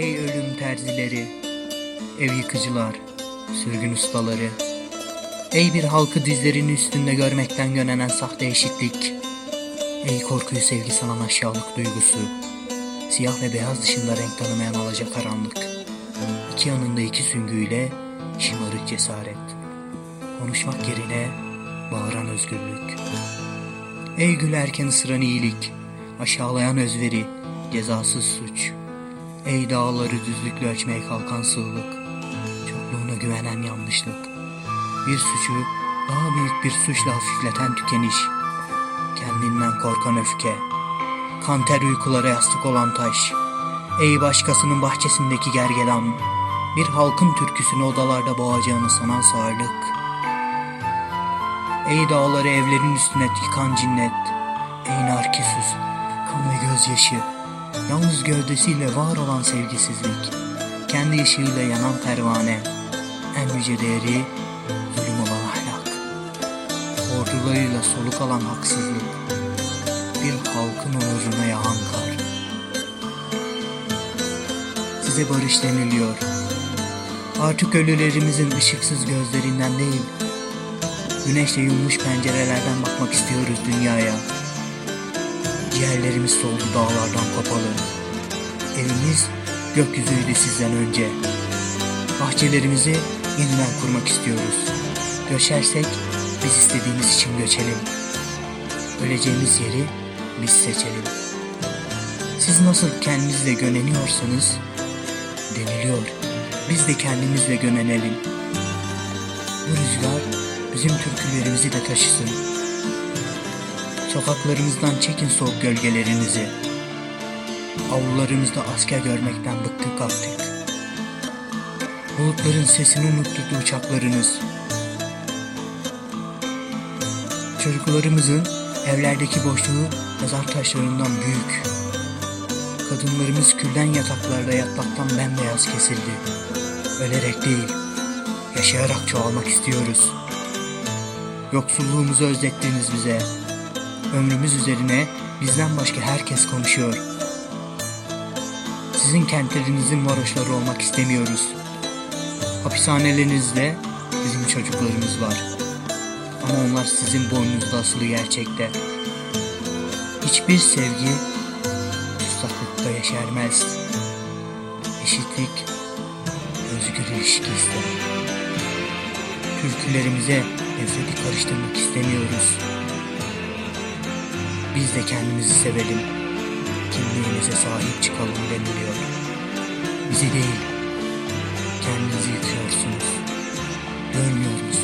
Ey ölüm terzileri, ev yıkıcılar, sürgün ustaları. Ey bir halkı dizlerinin üstünde görmekten gönenen sahte eşitlik. Ey korkuyu sevgi sanan aşağılık duygusu. Siyah ve beyaz dışında renk tanımayan alacakaranlık. İki yanında iki süngüyle şımarık cesaret. Konuşmak yerine bağıran özgürlük. Ey gülerken ısıran iyilik, aşağılayan özveri, cezasız suç. Ey dağları düzlükle ölçmeye kalkan sığlık, çokluğuna güvenen yanlışlık. Bir suçu daha büyük bir suçla hafifleten tükeniş. Kendinden korkan öfke. Kanter uykulara yastık olan taş. Ey başkasının bahçesindeki gergedan. Bir halkın türküsünü odalarda boğacağını sanan sağırlık. Ey dağları evlerin üstüne yıkan cinnet. Ey narkisus, kan ve gözyaşı. Yalnız gövdesiyle var olan sevgisizlik. Kendi ışığıyla yanan pervane. En yüce değeri zulüm olan ahlak. Ordularıyla soluk alan haksızlık. Bir halkın onuruna yağan kar. Size barış deniliyor. Artık ölülerimizin ışıksız gözlerinden değil, güneşle yummuş pencerelerden bakmak istiyoruz dünyaya. Ciğerlerimiz soldu dağlardan kopalı. Evimiz gökyüzüydü sizden önce. Bahçelerimizi yeniden kurmak istiyoruz. Göçersek biz istediğimiz için göçelim. Öleceğimiz yeri biz seçelim. Siz nasıl kendinizle göneniyorsanız deniliyor. Biz de kendimizle gönenelim. Bu rüzgar bizim türkülerimizi de taşısın. Sokaklarımızdan çekin soğuk gölgelerinizi. Avlularımızda asker görmekten bıktık artık. Bulutların sesini unutturdu uçaklarınız. Çocuklarımızın evlerdeki boşluğu mezar taşlarından büyük. Kadınlarımız külden yataklarda yatmaktan bembeyaz kesildi. Ölerek değil, yaşayarak çoğalmak istiyoruz. Yoksulluğumuzu özlettiniz bize. Ömrümüz üzerine bizden başka herkes konuşuyor. Sizin kentlerinizin varoşları olmak istemiyoruz. Hapishanelerinizde bizim çocuklarımız var. Ama onlar sizin boynunuzda asılı gerçekte. Hiçbir sevgi tutsak yeşermez. Eşitlik, özgür ilişki ister. Türkülerimize nefreti karıştırmak istemiyoruz. Biz de kendimizi sevelim. Kimliğimize sahip çıkalım deniliyor. Bizi değil, kendinizi yıkıyorsunuz. Görmüyor?